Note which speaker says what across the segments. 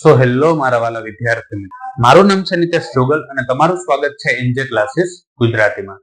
Speaker 1: So hello મારા વાલા વિદ્યાર્થી મિત્રો મારું નામ છે નિતેશ જોગલ અને તમારું સ્વાગત છે એનજે ક્લાસીસ ગુજરાતીમાં.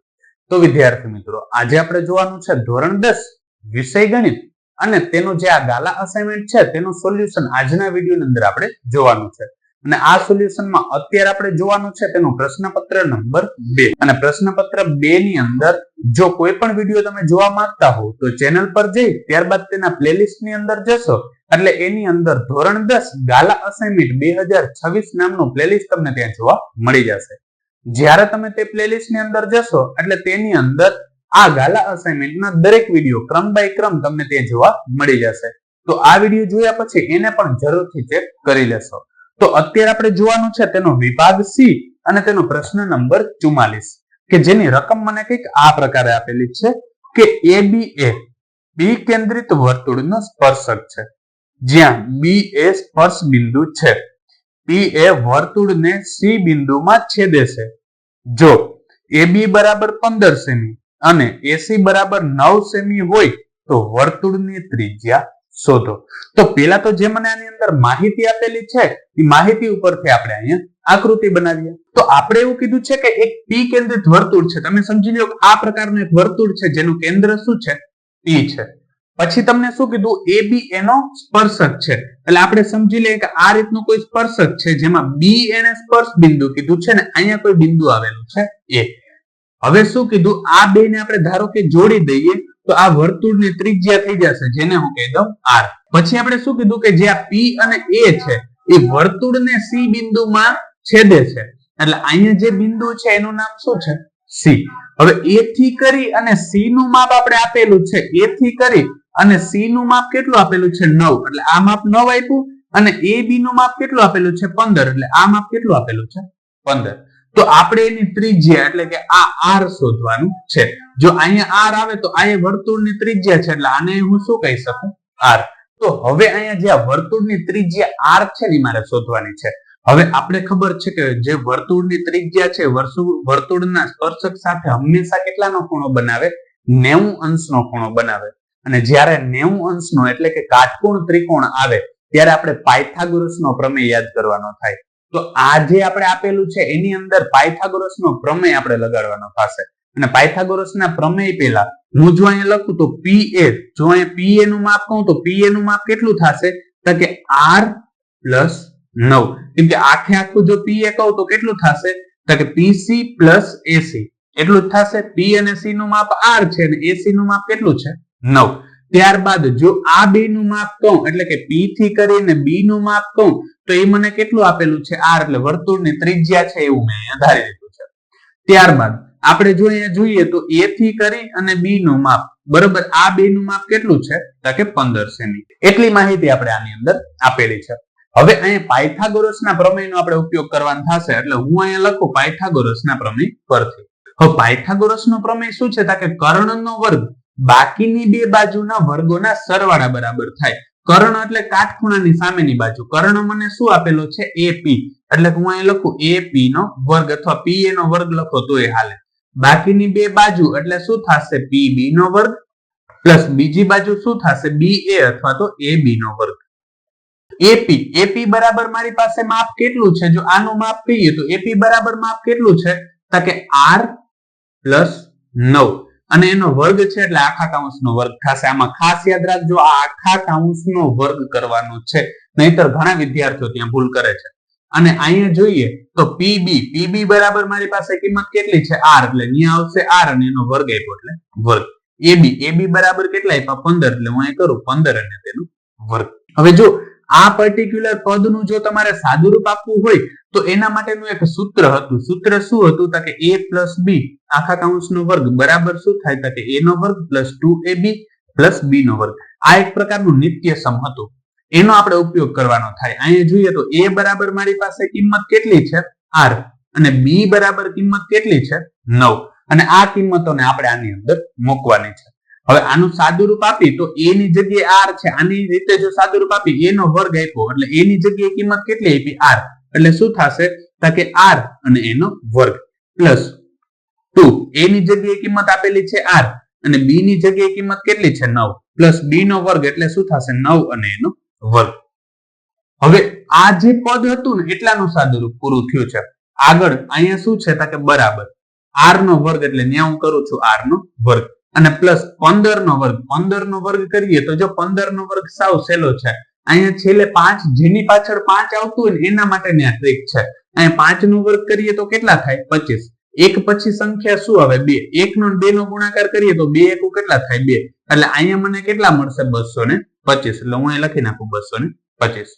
Speaker 1: તો વિદ્યાર્થી મિત્રો, આજે આપણે જોવાનું છે ધોરણ દસ, વિષય ગણિત. અને તેનું જે આ ગાલા અસાઇનમેન્ટ છે, તેનું સોલ્યુશન આજના વિડીયોની અંદર આપણે જોવાનું છે. અને આ સોલ્યુશનમાં અત્યારે આપણે જોવાનું છે તેનું પ્રશ્નપત્ર નંબર બે. અને પ્રશ્નપત્ર બે ની અંદર જો કોઈ પણ વીડિયો તમે જોવા માંગતા હો, તો ચેનલ પર જઈ, ત્યારબાદ તેના પ્લેલિસ્ટની અંદર જશો. એટલે એની અંદર ધોરણ દસ, ગાલા અસાઇનમેન્ટ બે હજાર છવ્વીસ નામનું પ્લેલિસ્ટ તમને ત્યાં જોવા મળી જશે. જ્યારે તમે તે પ્લેલિસ્ટની અંદર જશો, એટલે તેની અંદર આ ગાલા અસાઇનમેન્ટના દરેક વીડિયો ક્રમ બાય ક્રમ તમને ત્યાં જોવા મળી જશે. તો આ વીડિયો જોયા પછી એને પણ જરૂરથી ચેક કરી લેશો. તો અત્યારે આપણે જોવાનું છે તેનો વિભાગ સી અને તેનો પ્રશ્ન નંબર ચુમ્માલીસ, કે જેની રકમ મને કંઈક આ પ્રકારે આપેલી છે કે એ બી એ, બી કેન્દ્રિત વર્તુળનો સ્પર્શક છે. જ્યાં બી એ સ્પર્શ બિંદુ છે. બી એ વર્તુળને સી બિંદુમાં છેદે છે. જો એ બી બરાબર પંદર સેમી અને એસી બરાબર નવ સેમી હોય તો વર્તુળની ત્રિજ્યા શોધો. તો પેલા તો જે મને આની અંદર માહિતી આપેલી છે, એ માહિતી ઉપરથી આપણે અહીંયા આકૃતિ બનાવીએ. તો આપણે એવું કીધું છે કે એક પી કેન્દ્રિત વર્તુળ છે. તમે સમજી લો આ પ્રકારનું એક વર્તુળ છે, જેનું કેન્દ્ર શું છે? પી છે. પછી તમને શું કીધું? એ બી એનો સ્પર્શક છે. એટલે આપણે સમજી લઈએ કે આ રીતનું કોઈ સ્પર્શક છે, જેમાં બી એને સ્પર્શ બિંદુ કીધું છે ને અહીંયા કોઈ બિંદુ આવેલું છે એ હવે શું કીધું? આ બે ને આપણે ધારો કે જોડી દઈએ. તો આ વર્તુળની ત્રિજ્યા થઈ જશે, જેને હું કહી દઉં આર પછી આપણે શું કીધું કે જે આ પી અને એ છે, એ વર્તુળને સી બિંદુમાં છેદે છે. એટલે અહીંયા જે બિંદુ છે, એનું નામ શું છે? સી હવે એ થી કરી અને સી નું માપ આપણે આપેલું છે એ થી કરી અને સી નું માપ કેટલું આપેલું છે? નવ. એટલે આ માપ નવ આપ્યું અને એ બી નું માપ કેટલું આપેલું છે? પંદર. એટલે આ માપ કેટલું આપેલું છે? પંદર. તો આપણે એની ત્રિજ્યા એટલે કે આ આર શોધવાનું છે. જો અહીંયા આર આવે તો આ વર્તુળની ત્રિજ્યા છે એટલે આને હું શું કહી શકું? આર તો હવે અહીંયા જે આ વર્તુળની ત્રિજ્યા આર છે ને મારે શોધવાની છે. હવે આપણે ખબર છે કે જે વર્તુળની ત્રિજ્યા છે વર્તુળના સ્પર્શક સાથે હંમેશા કેટલાનો ખૂણો બનાવે? નેવું અંશનો ખૂણો બનાવે. અને જ્યારે નેવું અંશનો એટલે કે કાટકોણ ત્રિકોણ આવે, ત્યારે આપણે પાયથાગોરસનો પ્રમેય યાદ કરવાનો થાય. તો આ જે આપણે આપેલું છે, એની અંદર પાયથાગોરસનો પ્રમેય આપણે લગાડવાનો થશે. અને પાયથાગોરસના પ્રમેય પહેલા હું જો અહીંયા લખું તો પી એ જો અહીંયા પી એ નું માપ કહું તો પી એ નું માપ કેટલું થશે? તો કે આર પ્લસ નવ. કેમ કે આખે આખું જો પી એ કહું તો કેટલું થશે? તો કે પીસી પ્લસ એસી એટલું જ થશે? પી અને સી નું માપ આર છે અને એસી નું માપ કેટલું છે? નવ. ત્યારબાદ જો આ બે નું માપ કહું, એટલે કે પી થી કરીને બી નું માપ કહું, તો એ મને કેટલું આપેલું છે? આર એટલે વર્તુળની ત્રિજ્યા છે એવું મેં અહીંયા ધારી લીધું છે. ત્યારબાદ આપણે જો અહીંયા જોઈએ તો એ થી કરી અને બી નું માપ, બરોબર, આ બે નું માપ કેટલું છે? તો કે પંદર સેમી. એટલી માહિતી આપણે આની અંદર આપેલી છે. હવે અહીંયા પાયથાગોરસના પ્રમેયનો આપણે ઉપયોગ કરવાનો થશે, એટલે હું અહીંયા લખું પાયથાગોરસના પ્રમેય પરથી. હવે પાયથાગોરસનો પ્રમેય શું છે? તો કે કર્ણનો વર્ગ બાકીની બે બાજુના વર્ગોના સરવાળા બરાબર થાય. કર્ણ એટલે કાટખૂણાની સામેની બાજુ. કર્ણ મને શું આપેલો છે? એપી એટલે હું અહીં લખું એપી નો વર્ગ અથવા પી એ નો વર્ગ લખો તો એ હાલે. બાકીની બે બાજુ એટલે શું થશે? પી બી નો વર્ગ પ્લસ બીજી બાજુ શું થશે? બી એ અથવા તો એ બી નો વર્ગ. એપી એપી બરાબર મારી પાસે માપ કેટલું છે? જો આનું માપ કહીએ તો એપી બરાબર માપ કેટલું છે? તો કે આર પ્લસ નવ. અને એનો વર્ગ છે એટલે આખા કાઉન્સનો વર્ગ થશે. આમાં ખાસ યાદ રાખજો આખા કાઉન્સનો વર્ગ કરવાનો છે. નહીતર ઘણા વિદ્યાર્થીઓ ત્યાં ભૂલ કરે છે. અને અહીંયા જોઈએ તો પીબી પીબી બરાબર મારી પાસે કિંમત કેટલી છે? આર. એટલે અહીંયા આવશે આર અને એનો વર્ગ આપ્યો એટલે વર્ગ. એબી એબી બરાબર કેટલા આપ્યા? પંદર. એટલે હું અહીં કરું પંદર અને તેનો વર્ગ. હવે જો આ પર્ટિક્યુલર પદનું જો તમારે સાદુરૂપ આપવું હોય, તો એના માટેનું એક સૂત્ર હતું. સૂત્ર શું હતું? તો કે a પ્લસ બી આખા કાઉન્સનો વર્ગ. બરાબર શું થાય? તો કે a નો વર્ગ plus two A B plus B નો વર્ગ. આ એક પ્રકારનું નિત્ય સમ હતું. એનો આપણે ઉપયોગ કરવાનો થાય. અહીંયા જોઈએ તો a બરાબર મારી પાસે કિંમત કેટલી છે? R. અને b બરાબર કિંમત કેટલી છે? નવ. અને આ કિંમતોને આપણે આની અંદર મૂકવાની છે. હવે આનું સાદુરૂપ આપી તો એ ની જગ્યાએ આર છે. આની રીતે જો સાદુરૂપ આપી એ નો વર્ગ આપ્યો, એટલે એ ની જગ્યાએ કિંમત કેટલી આપી? આર એટલે શું થશે? તો કે આર અને એનો વર્ગ. પ્લસ ટુ એ ની જગ્યાએ કિંમત આપેલી છે આર અને બી ની જગ્યાએ કિંમત કેટલી છે? નવ. પ્લસ બી નો વર્ગ એટલે શું થશે? નવ અને એનો વર્ગ. હવે આ જે પદ હતું ને, એટલાનું સાદુરૂપ પૂરું થયું છે. આગળ અહીંયા શું છે? તો કે બરાબર. આર નો વર્ગ એટલે, ન્યા હું કરું છું આર નો વર્ગ. અને પ્લસ પંદર નો વર્ગ. પંદર નો વર્ગ કરીએ તો જો પંદર નો વર્ગ સાવ સહેલો છે. અહીંયા છેલ્લે પાંચ, જેની પાછળ પાંચ આવતું હોય ને, એના માટેની આ ટ્રીક છે. અહીંયા પાંચ નો વર્ગ કરીએ તો કેટલા થાય? પચીસ. એક પછી સંખ્યા શું આવે? બે. એક નો બે નો ગુણાકાર કરીએ તો બે એકુ કેટલા થાય? બે. એટલે અહીંયા મને કેટલા મળશે? બસો ને પચીસ. એટલે હું અહીં લખી નાખું બસો ને પચીસ.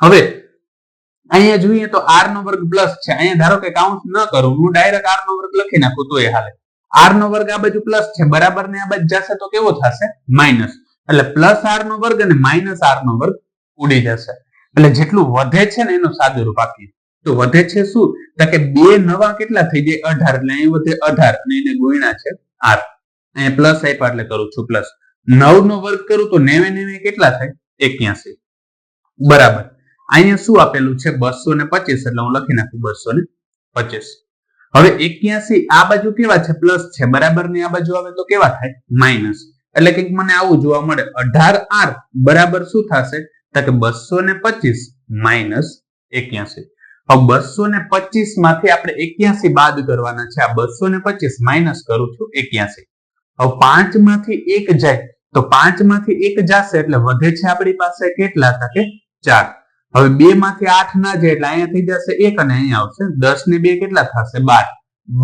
Speaker 1: હવે અહીંયા જોઈએ તો આર નો વર્ગ પ્લસ છે. અહીંયા ધારો કે કાઉન્ટ ન કરું, હું ડાયરેક્ટ આર નો વર્ગ લખી નાખું તો એ હાલે. આર નો વર્ગ આ બાજુ પ્લસ છે. બરાબર ને આ બાજુ જશે તો કેવો થશે? માઇનસ. એટલે પ્લસ આર નો વર્ગ અને માઇનસ આર નો વર્ગ ઉડી જશે. એટલે જેટલું વધે છે ને એનું સાદું રૂપ આપીએ. તો વધે છે શું? તો કે બે નવા કેટલા થઈ જાય? અઢાર. એટલે અહીં વધે અઢાર અને એને ગુણ્યા છે આર. અહીંયા પ્લસ આપ્યા એટલે કરું છું પ્લસ. નવ નો વર્ગ કરું તો નેવે નેવે કેટલા થાય? એક્યાસી. બરાબર. અહીંયા શું આપેલું છે? બસો ને પચીસ. એટલે હું લખી નાખું બસો ને પચીસ. હવે એક્યાસી આ બાજુ કેવા છે? પ્લસ છે. બરાબરની આ બાજુ આવે તો કેવા થાય? માઇનસ. એટલે કંઈક મને આવું જોવા મળે. અઢાર આર બરાબર શું થશે? તો કે બસો ને પચીસ માઇનસ એક્યાસી. હવે બસો ને પચીસમાંથી આપણે એક્યાસી બાદ કરવાના છે. આ બસો ને પચીસ માઇનસ કરું છું એક્યાસી. હવે પાંચમાંથી એક જાય તો પાંચમાંથી એક જશે. એટલે વધે છે આપણી પાસે કેટલા? હતા ચાર. હવે બે માંથી આઠ ના જાય એટલે અહીંયા થઈ જશે એક અને અહીંયા આવશે. દસ ને બે કેટલા થશે? બાર.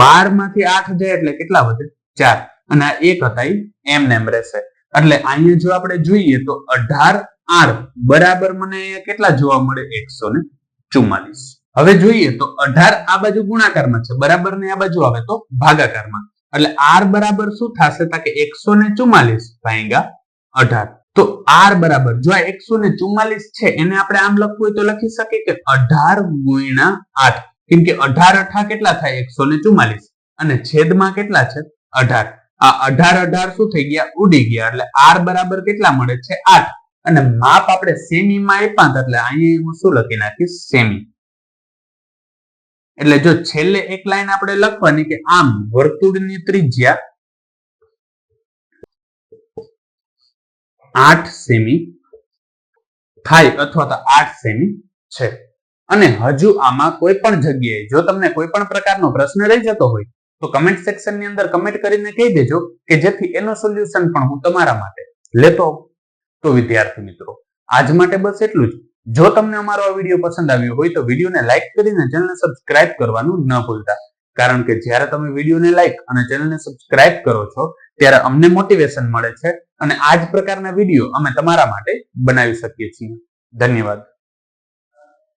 Speaker 1: બારમાંથી આઠ જાય એટલે કેટલા વધે? ચાર. અને આ એક હતા એમ નેમ રહેશે. એટલે અહીંયા જો આપણે જોઈએ તો અઢાર આર બરાબર મને અહીંયા કેટલા જોવા મળે? એકસો ને ચુમ્માલીસ. હવે જોઈએ તો અઢાર આ બાજુ ગુણાકારમાં છે. બરાબર ને આ બાજુ આવે તો ભાગાકારમાં. એટલે આર બરાબર શું થશે? તા કે એકસો ને ચુમ્માલીસ ભાઈગા અઢાર. તો આર બરાબર. જો આ એકસો ને ચુમ્માલીસ છે, એને આપણે આમ લખવું હોય તો લખી શકીએ કે અઢાર ગુણ્યા આઠ. કેમ કે અઢાર અઠા કેટલા થાય? એકસો ને ચુમ્માલીસ અને છેદમાં કેટલા છે? અઢાર. આ અઢાર અઢાર શું થઈ ગયા? ઉડી ગયા. એટલે આર બરાબર કેટલા મળે છે? આઠ. અને માપ આપણે સેમી માં આપ્યા એટલે અહીંયા હું શું લખી નાખીશ? સેમી. એટલે જો છેલ્લે એક લાઈન આપણે લખવાની કે આમ વર્તુળની ત્રિજ્યા આઠ સેમી થાય અથવા તો આઠ સેમી છે. અને હજુ આમાં કોઈ પણ જગ્યાએ જો તમને કોઈ પણ પ્રકારનો પ્રશ્ન રહી જતો હોય, તો કમેન્ટ સેક્શનની અંદર કમેન્ટ કરીને કહી દેજો કે જેથી એનું સોલ્યુશન પણ હું તમારા માટે લેતો તો વિદ્યાર્થી મિત્રો, આજ માટે બસ એટલું જ. જો તમને અમારો આ વીડિયો પસંદ આવ્યો હોય તો વિડીયોને લાઇક કરીને ચેનલને સબસ્ક્રાઇબ કરવાનું ન ભૂલતા. કારણ કે જ્યારે તમે વિડીયોને લાઇક અને ચેનલને સબસ્ક્રાઇબ કરો છો ત્યારે અમને મોટિવેશન મળે છે. અને આ જ પ્રકારના વીડિયો અમે તમારા માટે બનાવી શકીએ છીએ. ધન્યવાદ.